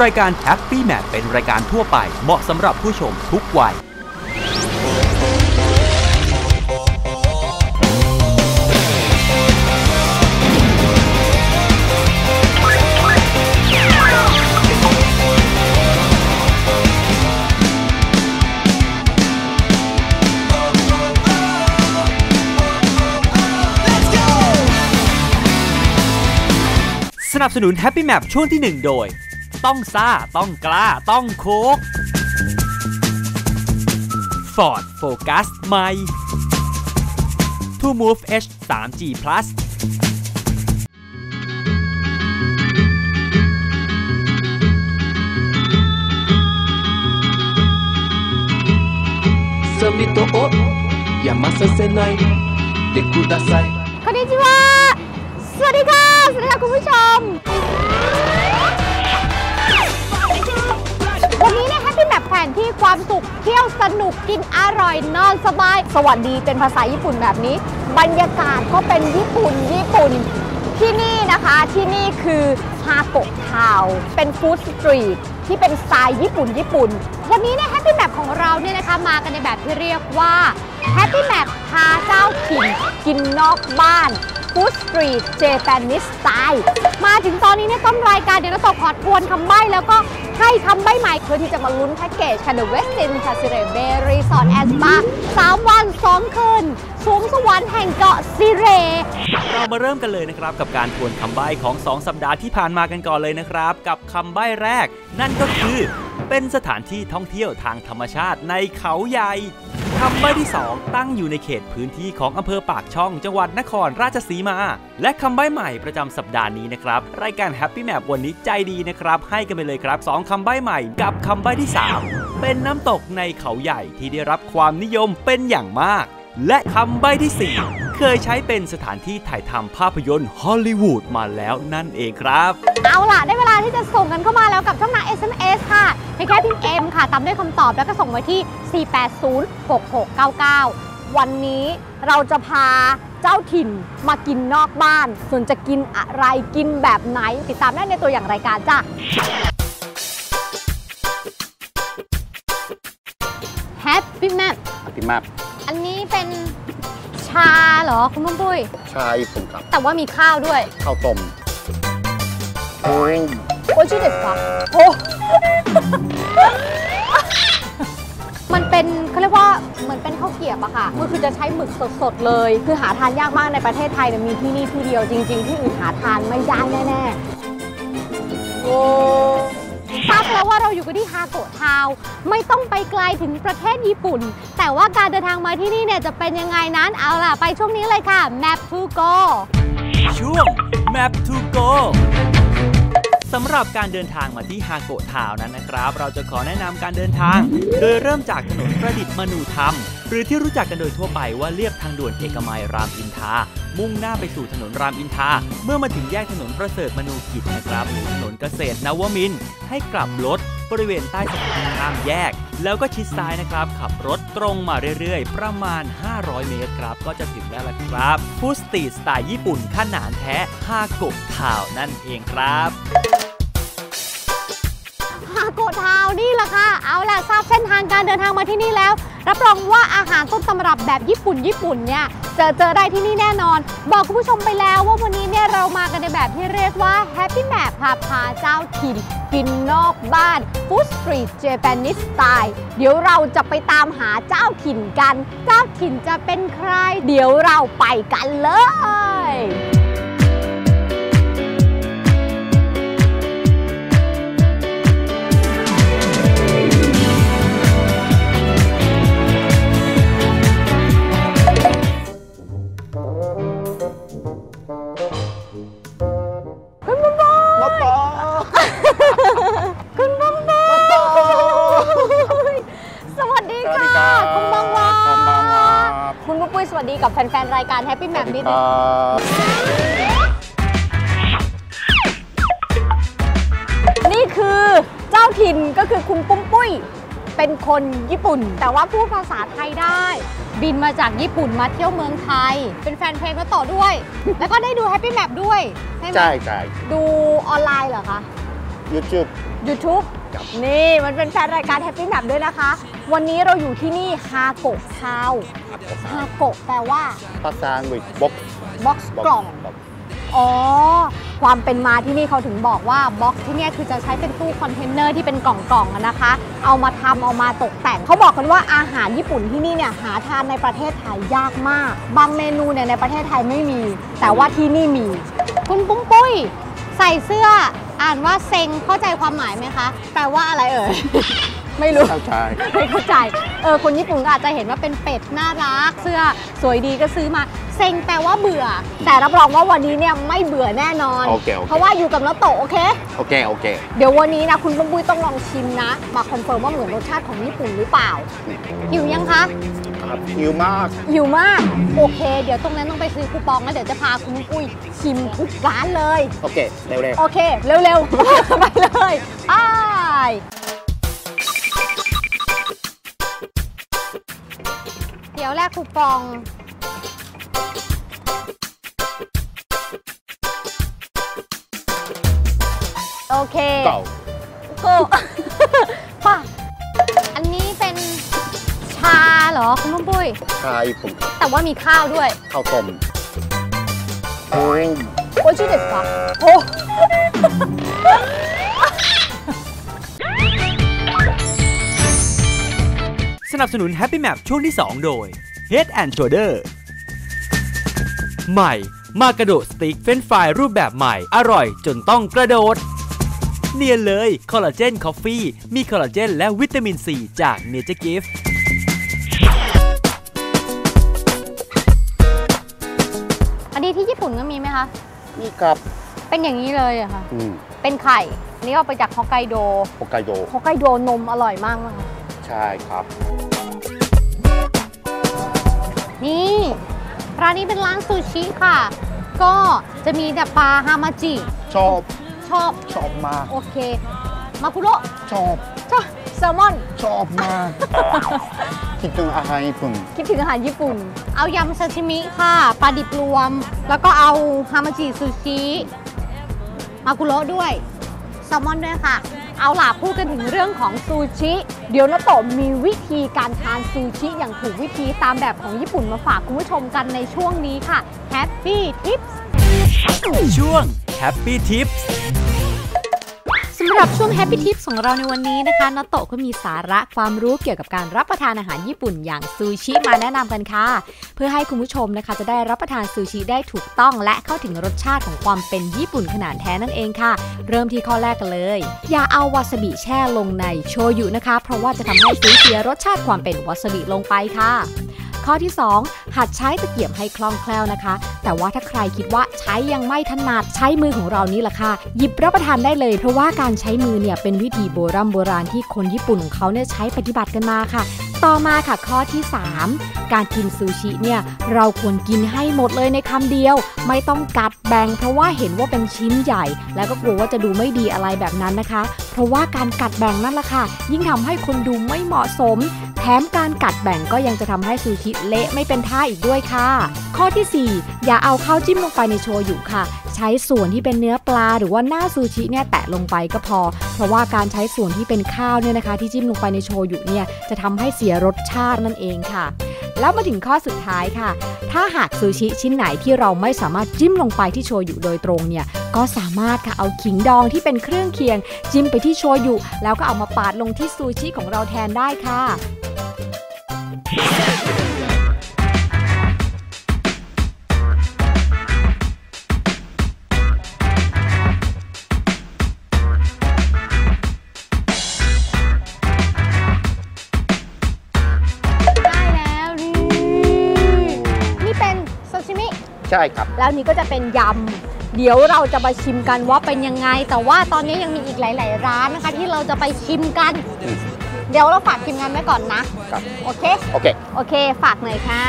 รายการ Happy Map เป็นรายการทั่วไปเหมาะสำหรับผู้ชมทุกวัย สนับสนุน Happy Map ช่วงที่ 1 โดย ต้องซ่า ต้องกล้า ต้องโคก Ford Focus ใหม่ t o Move H 3G Plus สซมิโตโอยามาเซเซไนเด็กคุณดาไซคอนิชิวะสวัสดีค่ะ สวัสดีค่ะคุณผู้ชม นที่ความสุขเที่ยวสนุกกินอร่อยนอนสบาย สวัสดีเป็นภาษาญี่ปุ่นแบบนี้ บรรยากาศก็เป็นญี่ปุ่นญี่ปุ่น ที่นี่นะคะที่นี่คือฮาโกะทาวเป็นฟู้ดสตรีทที่เป็นสไตล์ญี่ปุ่นญี่ปุ่น วันนี้เนี่ยแฮปปี้แมปของเราเนี่ยนะคะมากันในแบบที่เรียกว่าแฮปปี้แมปพาเจ้าถิ่นกินนอกบ้าน ฟู้ดสตรีทเจแปนิสสไตล์มาถึงตอนนี้เนี่ยต้นรายการเดี๋ยวเราตกขอทวนคำใบ้แล้วก็ให้คำใบ้ใหม่เพื่อที่จะมาลุ้นแพ็กเกจค่ะ The Westin c a s i r e b e Resort and Spa 3วัน2คืนสวงสวรรค์แห่งเกาะซิเร เรามาเริ่มกันเลยนะครับกับการทวนคำใบ้ของ 2 สัปดาห์ที่ผ่านมากันก่อนเลยนะครับ กับคำใบ้แรก นั่นก็คือ เป็นสถานที่ท่องเที่ยวทางธรรมชาติในเขาใหญ่ คำใบที่ 2 ตั้งอยู่ในเขตพื้นที่ของอำเภอปากช่องจังหวัดนครราชสีมา และคำใบ้ใหม่ประจำสัปดาห์นี้นะครับ รายการ Happy Map วันนี้ใจดีนะครับ ให้กันไปเลยครับ 2 คำใบ้ใหม่กับคำใบ้ที่ 3 เป็นน้ำตกในเขาใหญ่ที่ได้รับความนิยมเป็นอย่างมาก และคำใบ้ที่ 4 เคยใช้เป็นสถานที่ถ่ายทำภาพยนตร์ฮอลลีวูดมาแล้วนั่นเองครับ เอาล่ะ ได้เวลาที่จะส่งกันเข้ามาแล้วกับช่องทาง SMS ค่ะให้แค่พิมพ์ M ค่ะตามด้วยคำตอบแล้วก็ส่งมาที่ 4806699 วันนี้เราจะพาเจ้าถิ่นมากินนอกบ้าน ส่วนจะกินอะไรกินแบบไหน ติดตามได้ในตัวอย่างรายการจ้ะ Happy Map อภิมาบอันนี้เป็น ชาเหรอคุณปุ้มปุ้ย ชาญี่ปุ่นครับแต่ว่ามีข้าวด้วย ข้าวต้มโอ้ยโอ้ชื่อเด็ดปะโอ้มันเป็นเขาเรียกว่าเหมือนเป็นข้าวเกรียบอะค่ะมันคือจะใช้หมึกสดๆเลย คือหาทานยากมากในประเทศไทยเนี่ยมีที่นี่ที่เดียวจริง ๆ ที่อื่นหาทานไม่ได้แน่ๆโอ้ ทราบแล้วว่าเราอยู่กันที่ฮาโกะทาวไม่ต้องไปไกลถึงประเทศญี่ปุ่น แต่ว่าการเดินทางมาที่นี่เนี่ยจะเป็นยังไงนั้นเอาล่ะ ไปช่วงนี้เลยค่ะ Map to go ช่วง Map to Go สำหรับการเดินทางมาที่ฮาโกะทาวนั้นนะครับ เราจะขอแนะนำการเดินทาง โดยเริ่มจากถนนประดิษฐ์มนูธรรม หรือที่รู้จักกันโดยทั่วไปว่าเรียบทางด่วนเอกมัยรามอินทรามุ่งหน้าไปสู่ถนนรามอินทราเมื่อมาถึงแยกถนนประเสริฐมนูกิจนะครับหรือถนนเกษตรนวมิน ให้กลับรถบริเวณใต้สะพานข้ามแยก แล้วก็ชิดซ้ายนะครับ ขับรถตรงมาเรื่อยๆ ประมาณ 500 เมตรครับ ก็จะถึงแล้วละครับฟูสตีสไตล์ญี่ปุ่นขนานแท้ฮาโกะทาวน์นั่นเองครับฮาโกะทาวนี่แหละค่ะ เอาล่ะทราบเส้นทางการเดินทางมาที่นี่แล้ว รับรองว่าอาหารต้นตำรับแบบญี่ปุ่นญี่ปุ่นเนี่ยเจอเจอได้ที่นี่แน่นอน บอกคุณผู้ชมไปแล้วว่าวันนี้เนี่ยเรามากันในแบบที่เรียกว่า Happy Map ค่ะพาเจ้าถิ่นกินนอกบ้าน Food Street Japanese Style เดี๋ยวเราจะไปตามหาเจ้าถิ่นกัน เจ้าถิ่นจะเป็นใคร เดี๋ยวเราไปกันเลย ดนึงあนี่คือเจ้าถิ่นก็คือคุณปุ้มปุ้ย เป็นคนญี่ปุ่น แต่ว่าพูดภาษาไทยได้ บินมาจากญี่ปุ่นมาเที่ยวเมืองไทย เป็นแฟนเพลงแล้วต่อด้วย แล้วก็ได้ดู Happy Map ด้วย ใช่ไหมใช่ใช่ดูออนไลน์เหรอคะ YouTube YouTube ครับ นี่มันเป็นแฟนรายการ Happy Map ด้วยนะคะ วันนี้เราอยู่ที่นี่ฮาโกะคาวฮาโกะแปลว่าภาษาอังกฤษ box บ็อกซ์กล่อง อ๋อ ความเป็นมาที่นี่เขาถึงบอกว่าบ็อกซ์ที่เนี่ยคือจะใช้เป็นตู้คอนเทนเนอร์ที่เป็นกล่องๆอะนะคะ เอามาทำเอามาตกแต่ง เขาบอกกันว่าอาหารญี่ปุ่นที่นี่เนี่ยหาทานในประเทศไทยยากมาก บางเมนูเนี่ยในประเทศไทยไม่มี แต่ว่าที่นี่มี คุณปุ้งปุ้ยใส่เสื้อ อ่านว่าเซ็งเข้าใจความหมายไหมคะ แปลว่าอะไรเอ่ย ไม่รู้ เข้าใจไม่เข้าใจ เออ คนญี่ปุ่นก็อาจจะเห็นว่าเป็นเป็ดน่ารัก เสื้อสวยดีก็ซื้อมา เซ็งแปลว่าเบื่อ แต่รับรองว่าวันนี้เนี่ยไม่เบื่อแน่นอน โอเคโอเค เพราะว่าอยู่กับน้าโตะโอเค โอเค โอเค เดี๋ยววันนี้นะคุณปุ้มปุ้ยต้องลองชิมนะ มาคอนเฟิร์มว่าเหมือนรสชาติของญี่ปุ่นหรือเปล่าหิวยังคะ ครับหิวมาก หิวมาก โอเค เดี๋ยวตรงนั้นต้องไปซื้อคูปองแล้วเดี๋ยวจะพาคุณปุ้ยชิมทุกร้านเลย โอเค เร็วโอเค เร็วๆ ไปเลยไปเดี๋ยวแรกคูปองโอเคๆเรอคุณปุ้ยชาญี่ปุ่นครับแต่ว่ามีข้าวด้วย ข้าวต้มโอ้ยโอ้ชื่อเด็ดปะโอ้สนับสนุน Happy Map ช่วงที่ 2 โดย Head and Shoulder ใหม่ มากระโดดสติ๊กเฟรนช์ฟรายรูปแบบใหม่ อร่อยจนต้องกระโดด เนียนเลย คอลลาเจนคอฟฟี่ มีคอลลาเจนและวิตามินซีจากเนเจอร์กิฟอั นก็มีไหมคะนี่ครับเป็นอย่างนี้เลยอะค่ะ อืมเป็นไข่อันนี้เอาไปจากฮอกไกโดฮอกไกโดฮอกไกโดนมอร่อยมากเลยค่ะใช่ครับ นี่ร้านนี้เป็นร้านซูชิค่ะ ก็จะมีแต่ปลาฮามาจิ ชอบชอบชอบมาก โอเค มาคุโระชอบชอบแซลมอนชอบมาก คิดถึงอาหารญี่ปุ่น คิดถึงอาหารญี่ปุ่น เอายำซาชิมิค่ะปลาดิบรวม แล้วก็เอาฮามาจิซูชิมากุโระด้วยแซลมอนด้วยค่ะ เอาล่ะพูดกันถึงเรื่องของซูชิ เดี๋ยวนาโตะมีวิธีการทานซูชิอย่างถูกวิธีตามแบบของญี่ปุ่นมาฝากคุณผู้ชมกันในช่วงนี้ค่ะ Happy Tips ช่วง Happy Tips สำหรับช่วง Happy Tips ของเราในวันนี้นะคะนโตะก็มีสาระความรู้เกี่ยวกับการรับประทานอาหารญี่ปุ่นอย่างซูชิมาแนะนำกันค่ะ เพื่อให้คุณผู้ชมนะคะ จะได้รับประทานซูชิได้ถูกต้อง และเข้าถึงรสชาติของความเป็นญี่ปุ่นขนาดแท้นั่นเองค่ะ เริ่มที่ข้อแรกกันเลย อย่าเอาวาซาบิแช่ลงในโชยุนะคะ เพราะว่าจะทำให้สูญเสียรสชาติความเป็นวาซาบิลงไปค่ะ ข้อที่ 2 หัดใช้ตะเกียบให้คล่องแคล่วนะคะ แต่ว่าถ้าใครคิดว่าใช้ยังไม่ถนัดใช้มือของเรานี่แหละค่ะ หยิบรับประทานได้เลย เพราะว่าการใช้มือเนี่ยเป็นวิธีโบราณโบราณที่คนญี่ปุ่นของเขาเนี่ยใช้ปฏิบัติกันมาค่ะ ต่อมาค่ะข้อที่ 3 การกินซูชิเนี่ยเราควรกินให้หมดเลยในคำเดียว ไม่ต้องกัดแบ่งเพราะว่าเห็นว่าเป็นชิ้นใหญ่ แล้วก็กลัวว่าจะดูไม่ดีอะไรแบบนั้นนะคะ เพราะว่าการกัดแบ่งนั่นแหละค่ะยิ่งทำให้คนดูไม่เหมาะสม แถมการกัดแบ่งก็ยังจะทำให้ซูชิเละไม่เป็นท่าอีกด้วยค่ะ ข้อทีสี่4 อย่าเอาข้าวจิ้มลงไปในโชยุค่ะ ช้ส่วนที่เป็นเนื้อปลา หรือว่าหน้าซูชิเนี่ยแตะลงไปก็พอ เพราะว่าการใช้ส่วนที่เป็นข้าวเนี่ยนะคะ ที่จิ้มลงไปในโชยุเนี่ยจะทำให้เสียรสชาตินั่นเองค่ะ แล้วมาถึงข้อสุดท้ายค่ะ ถ้าหากซูชิชิ้นไหนที่เราไม่สามารถจิ้มลงไปที่โชยุโดยตรงเนี่ยก็สามารถค่ะเอาขิงดองที่เป็นเครื่องเคียง จิ้มไปที่โชยุแล้วก็เอามาปาดลงที่ซูชิของเราแทนได้ค่ะ ใช่ครับ แล้วนี่ก็จะเป็นยำ เดี๋ยวเราจะมาชิมกันว่าเป็นยังไง แต่ว่าตอนนี้ยังมีอีกหลาย ๆ ร้านนะคะ ที่เราจะไปชิมกันอืมเดี๋ยวเราฝากทีมงานไว้ก่อนนะครับ โอเค โอเค โอเค ฝากหน่อยค่ะ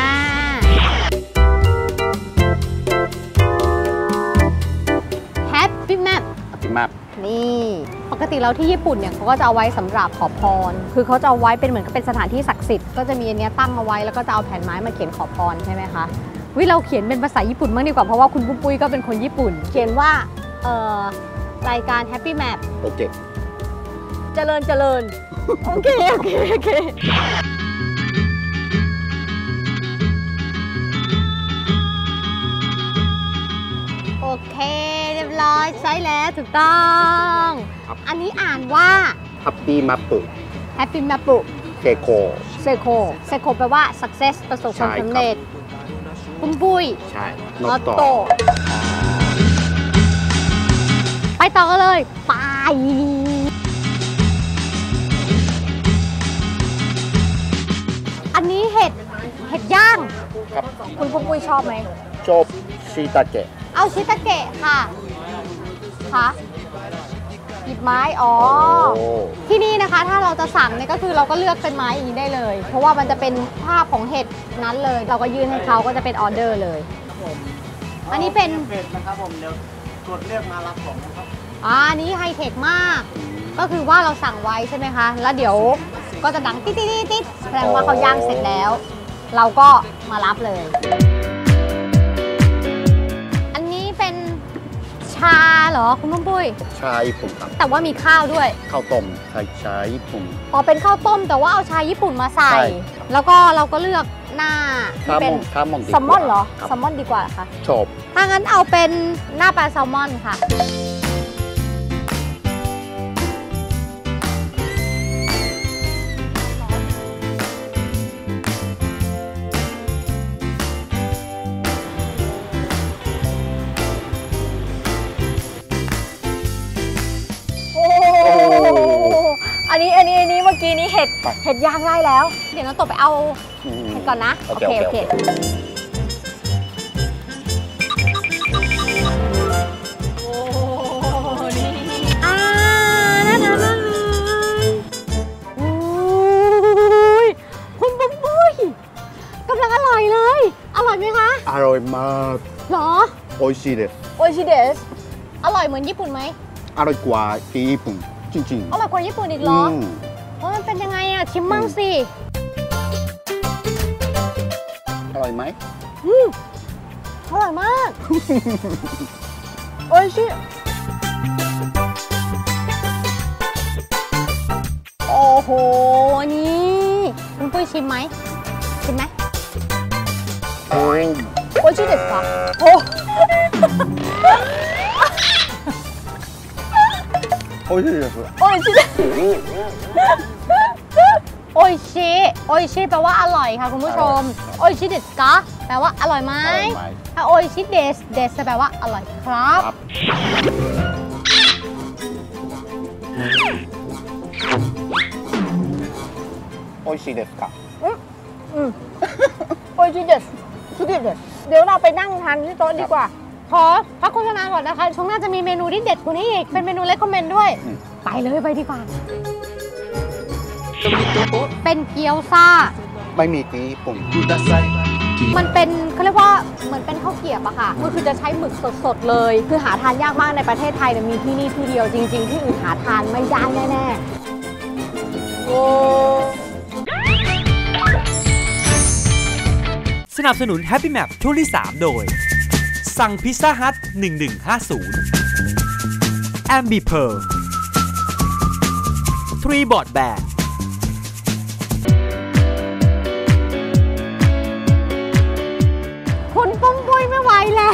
Happy Map อภิมาก นี่ปกติแล้วที่ญี่ปุ่นเนี่ยเขาก็จะเอาไว้สำหรับขอพร คือเขาจะเอาไว้เป็นเหมือนกับเป็นสถานที่ศักดิ์สิทธิ์ก็จะมีอันเนี้ยตั้งเอาไว้แล้วก็จะเอาแผ่นไม้มาเขียนขอพรใช่ไหมคะ วิเราเขียนเป็นภาษาญี่ปุ่นบ้างดีกว่าเพราะว่าคุณปุ้มปุ้ยก็เป็นคนญี่ปุ่น เขียนว่าเอ่อรายการ Happy Map โอเค เจริญเจริญ โอเค โอเค โอเค โอเค เรียบร้อยใช้แล้วถูกต้อง ครับ อันนี้อ่านว่า ฮัปปี้มาปุ Happy Map เคโคเซโคเซโคแปลว่า success ประสบความใช่ครับสำเร็จ ปุ้มปุ้ยใช่นอตโต ไปต่อกันเลย ไป อันนี้เห็ด เห็ดย่าง ครับคุณปุ้มปุ้ยชอบไหม จบชิตาเกะ เอาชิตาเกะค่ะ ค่ะ หยิบไม้อ๋อโอ้ที่นี่นะคะถ้าเราจะสั่งเนี่ยก็คือเราก็เลือกเป็นไม้อย่างนี้ได้เลย เพราะว่ามันจะเป็นภาพของเห็ดนั้นเลย เราก็ยื่นให้เขาก็จะเป็นออเดอร์เลย อันนี้เป็นเผ็ดนะครับผมเดี๋ยวกดเรียกมารับของนะครับอ่าอันนี้ไฮเทคมาก ก็คือว่าเราสั่งไว้ใช่ไหมคะ แล้วเดี๋ยวก็จะดังติ๊ดติ๊ดติ๊ดติ๊ดแสดงว่าเขาย่างเสร็จแล้ว เราก็มารับเลยาเหรอคุณปุ้มปุ้ย ชาญี่ปุ่นครับ แต่ว่ามีข้าวด้วย ข้าวต้มใส่ชาญี่ปุ่น อ๋อเป็นข้าวต้มแต่ว่าเอาชาญี่ปุ่นมาใส่ ใช่แล้วก็เราก็เลือกหน้าที่ข้าวเป็มนอนข้าวมอนดีกแซว่าลมอนเหรอครับ แซลมอนดีกว่าค่ะ ชอบ ถ้างั้นเอาเป็นหน้าปลาแซลมอนค่ะ ห็ดเห็ดย่างได้แล้ว เดี๋ยวน้องตบไปเอาอืมเห็ดก่อนนะ โอเค โอเคโอ้นี่อ่าน่าทานมากเลยโอ้ยคุณปุ้มปุ้ยกำลังอร่อยเลยอร่อยไหมคะอร่อยมากหรอ โอชิเดส โอชิเดส อร่อยเหมือนญี่ปุ่นไหม อร่อยกว่าที่ญี่ปุ่น จริงอร่อยกว่าญี่ปุ่นอีกๆเหรอ ชิมมั่งสิ อร่อยไหมอืมอร่อยมาก โอชิโอ้โห นี่คุณปุ้ยชิมไหม ชิมไหมโอ้ยโอชิเด็ดปะโอ้โอชิเดสโอชิเด็ด โอชิโอชิแปลว่าอร่อยค่ะคุณผู้ชมโอชิเด็ดกะแปลว่าอร่อยไหมอร่อยไหมถ้าโอชิเดสเดสแปลว่าอร่อยครับครับโอชิเดสค่ะอืมโอชิเดสชิเดสเดี๋ยวเราไปนั่งทานที่โต๊ะดีกว่า ขอพักโฆษณาก่อนนะคะ ช่วงหน้าจะมีเมนูที่เด็ดกว่านี้อีก เป็นเมนูเล c คอมเมนด้วยอืมไปเลยไปดีกว่า เป็นเกี๊ยวซ่า ไม่มีกีปุ่มมันเป็นเขาเรียกว่าเหมือนเป็นข้าวเกี๊ยบอะค่ะมันคือจะใช้หมึกสดๆเลย คือหาทานยากมากในประเทศไทยเนี่ยมีที่นี่ที่เดียวจริง ๆ ที่อื่นหาทานไม่ได้แน่ๆโอ้สนับสนุน Happy Map ช่วงที่ 3 โดย สั่งพิซซ่าฮัท1150 แอมบีเพร์ทรีบอร์ดแบร์ แล้ว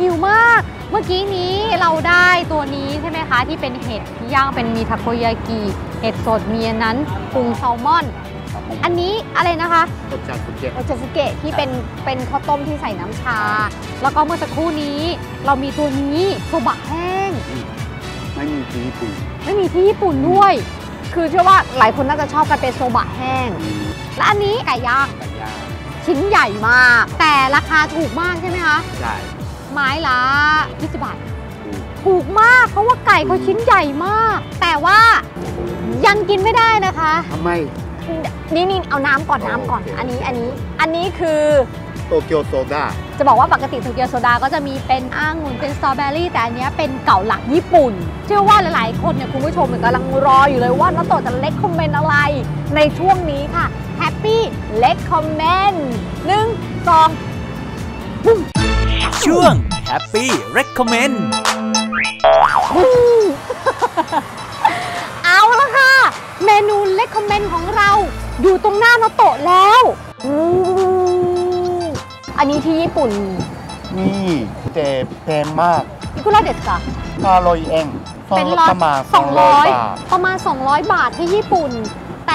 หิวมาก เมื่อกี้นี้เราได้ตัวนี้ใช่ไหมคะ ที่เป็นเห็ดที่ย่างเป็นมีทาโกยากิเห็ดสดมีอันนั้นปรุงแซลมอน อันนี้อะไรนะคะรสชาติสุดเจ๋งโอจาสุเกะที่เป็นเป็นข้าวต้มที่ใส่น้ำชา แล้วก็เมื่อสักครู่นี้เรามีตัวนี้โซบะแห้ง ไม่มีที่ญี่ปุ่น ไม่มีที่ญี่ปุ่นด้วย คือเชื่อว่าหลายคนน่าจะชอบกันเป็นโซบะแห้ง และอันนี้ไก่ย่างไก่ย่าง ชิ้นใหญ่มาก แต่ราคาถูกมากใช่ไหมคะ ใช่ไม้ละ20บาท ถูกมากเพราะว่าไก่เขาชิ้นใหญ่มาก แต่ว่ายังกินไม่ได้นะคะ ทำไม นี่นี่เอาน้ำก่อนน้ำก่อนโอเคอันนี้อันนี้ อันนี้คือโตเกียวโซดาจะบอกว่าปกติโตเกียวโซดาก็จะมีเป็นอ้างุ่นเป็นสตรอเบอรี่ แต่อันเนี้ยเป็นเก่าหลักญี่ปุ่น เชื่อว่าหลายๆ คนเนี่ยคุณผู้ชมเนี่ยกำลังรออยู่เลยว่าน้องโตจะเล็กคอมเมนต์อะไรในช่วงนี้ค่ะแฮ ปปี้เล็กคอมเมนต์หนึ่งสองช่วง Happy Recommend เอาละค่ะ เมนูเล็กคอมเมนต์ของเราอยู่ตรงหน้าโนโตะแล้วอู้อันนี้ที่ญี่ปุ่นนี่แต่แพงมากอิคุระเดสกะห้าร้อยเองเป็นร้อยประมาณสองร้อยบาทประมาณ 200 บาทที่ญี่ปุ่น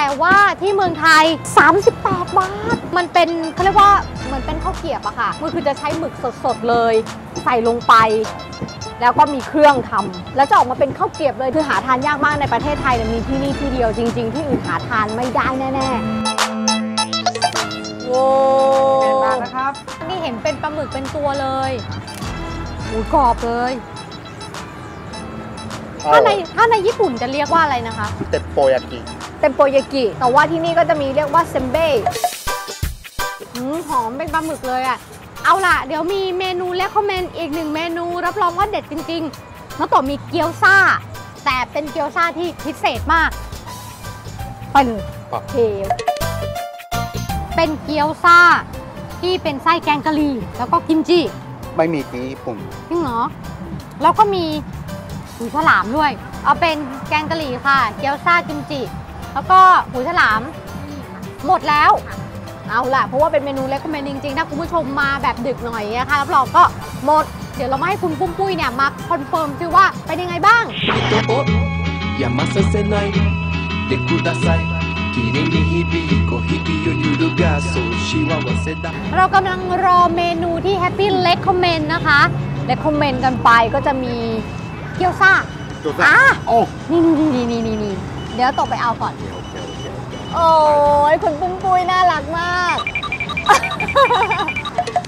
แต่ว่าที่เมืองไทย 38 บาท มันเป็นเขาเรียกว่าเหมือนเป็นข้าวเกรียบอะค่ะ มันคือจะใช้หมึกสดๆเลย ใส่ลงไป แล้วก็มีเครื่องทำแล้วจะออกมาเป็นข้าวเกรียบเลยคือหาทานยากมากในประเทศไทยเนี่ยมีที่นี่ที่เดียวจริง ๆ ที่อื่นหาทานไม่ได้แน่ๆโว้เป็นมานะครับนี่เห็นเป็นปลาหมึกเป็นตัวเลยอูกรอบเลยถ้าในถ้าในญี่ปุ่นจะเรียกว่าอะไรนะคะเตปโปยากิ เต็มโปยากิ แต่ว่าที่นี่ก็จะมีเรียกว่าเซมเบ้หืมหอมเป็นปลาหมึกเลยอะ่ะ เอาล่ะ เดี๋ยวมีเมนูและคอมเมนต์อีกหนึ่งเมนู รับรองว่าเด็ดจริงๆน้องโตมีเกี๊ยวซ่า แต่เป็นเกี๊ยวซ่าที่พิเศษมาก ไปเลยโอเคเป็นเกี๊ยวซ่า ที่เป็นไส้แกงกะหรี่แล้วก็กิมจิไม่มีที่ญี่ปุ่นจริงเหรอ แล้วก็มีหูฉลามด้วย เอาเป็นแกงกะหรี่ค่ะ เกี๊ยวซ่ากิมจิ แล้วก็หูฉลาม หมดแล้ว เอาล่ะ เพราะว่าเป็นเมนูเล็กคอมเมนต์จริงๆ ถ้าคุณผู้ชมมาแบบดึกหน่อยนะคะรับรองก็หมด เดี๋ยวเรามาให้คุณปุ้มปุ้ยเนี่ยมาคอนเฟิร์มซิว่าเป็นยังไงบ้างอย่ามาเซนหน่อยเด็กคุดาไซเรากำลังรอเมนูที่แฮปปี้เล็กคอมเมนต์นะคะเล็กคอมเมนต์กันไปก็จะมีเกี๊ยวซ่าอะโอ้นี่นี่นี่นี่นี่ ดี๋ยวตกไปเอาก่อนโอเคโอเคโอเคโอ้ยคุณปุ้มปุ้ยน่ารักมาก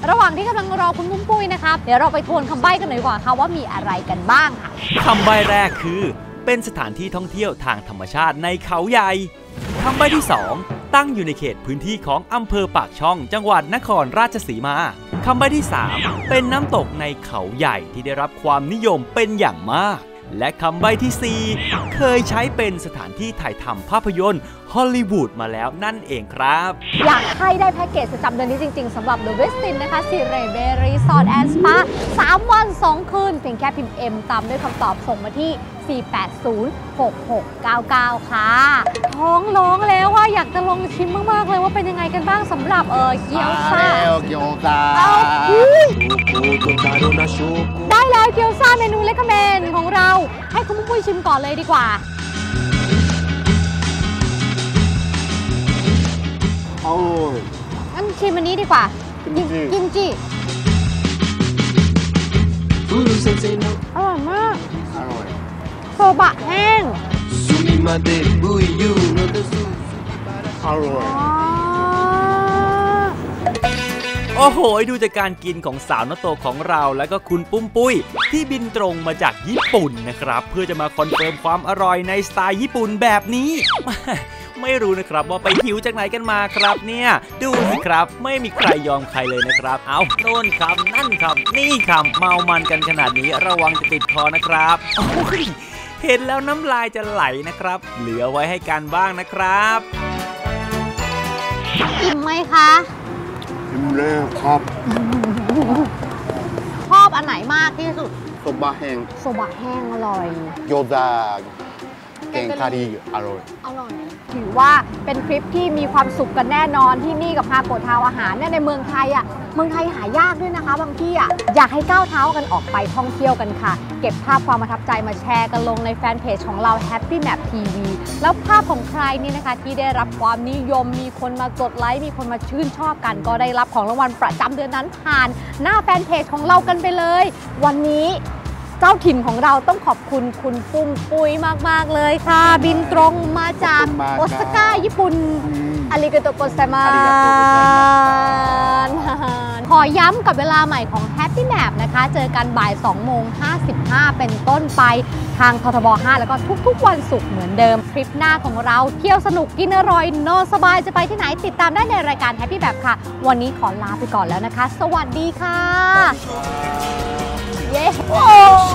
ระหว่างที่กำลังรอคุณปุ้มปุ้ยนะคะ เดี๋ยวเราไปทวนคำใบ้กันหน่อยดีกว่าค่ะว่ามีอะไรกันบ้างค่ะคำใบ้แรกคือ เป็นสถานที่ท่องเที่ยวทางธรรมชาติในเขาใหญ่คำใบ้ที่ 2 ตั้งอยู่ในเขตพื้นที่ของอำเภอปากช่อง จังหวัดนครราชสีมาคำใบ้ที่ 3 เป็นน้ำตกในเขาใหญ่ที่ได้รับความนิยมเป็นอย่างมาก และคำใบ้ทีสี่ 4 เคยใช้เป็นสถานที่ถ่ายทำภาพยนตร์ ฮอลลีวูดมาแล้วนั่นเองครับ อยากให้ได้แพ็กเกจประจำเดือนนี้จริง ๆสำหรับเดอะเวสตินนะคะซีเรเบรีสอร์ทแอนด์สปา3วัน 2 คืนเพียงแค่พิมพ์ M ตามด้วยคำตอบส่งมาที่ 4806699 ค่ะ ท้องร้องแล้วว่าอยากจะลองชิมมาก ๆ เลยว่าเป็นยังไงกันบ้างสำหรับเออเกียวซาเกียวซ่าได้แล้วเกียวซาเมนูเลคเมนของเรา ให้คุณผู้ชมชิมก่อนเลยดีกว่า อ้ยงั้นชิมอันนี้ดีกว่ากิมจิอร่อยมาก อร่อยโซบะแห้งอร่อยโอ้โห ดูจากการกินของสาวนัตโตของเราและก็คุณปุ้มปุ้ย ที่บินตรงมาจากญี่ปุ่นนะครับ เพื่อจะมาคอนเฟิร์มความอร่อยในสไตล์ญี่ปุ่นแบบนี้ ไม่รู้นะครับว่าไปหิวจากไหนกันมาครับเนี่ย ดูสิครับไม่มีใครยอมใครเลยนะครับ เอาโน่นคำนั่นคำนี่คำเมามันกันขนาดนี้ระวังจะติดคอนะครับโอ้ยเห็นแล้วน้ำลายจะไหลนะครับ เหลือไว้ให้กันบ้างนะครับอิ่มไหมคะชิมแล้วครับ ชอบอันไหนมากที่สุดโซบะแห้งโซบะแห้งอร่อย โยซา แกงคารีอร่อย อร่อย ถือว่าเป็นทริปที่มีความสุขกันแน่นอนที่นี่กับฮาโกทาวอาหารเนี่ยในเมืองไทยอะเมืองไทยหายากด้วยนะคะ บางที่อะอยากให้ก้าวเท้ากันออกไปท่องเที่ยวกันค่ะ เก็บภาพความประทับใจมาแชร์กันลงในแฟนเพจของเรา Happy Map TV แล้วภาพของใครนี่นะคะ ที่ได้รับความนิยมมีคนมากดไลค์มีคนมาชื่นชอบกัน ก็ได้รับของรางวัลประจำเดือนนั้นผ่าน หน้าแฟนเพจของเรากันไปเลย วันนี้ เจ้าถิ่นของเราต้องขอบคุณคุณปุ้มปุ้ยมาก ๆ เลยค่ะ บินตรงมาจากขอบคุณมากโอซาก้าญี่ปุ่นอืมอาริกาโตโกไซมาอาริกาโตโกไซมาขอย้ำกับเวลาใหม่ของ Happy Map นะคะ เจอกันบ่าย 2 โมง 55 เป็นต้นไปทางททบ 5 แล้วก็ทุกๆ วันศุกร์เหมือนเดิมทริปหน้าของเราเที่ยวสนุกกินอร่อย นอนสบายจะไปที่ไหนติดตามได้ในรายการ Happy Map ค่ะ วันนี้ขอลาไปก่อนแล้วนะคะ สวัสดีค่ะ Yeah. Oh!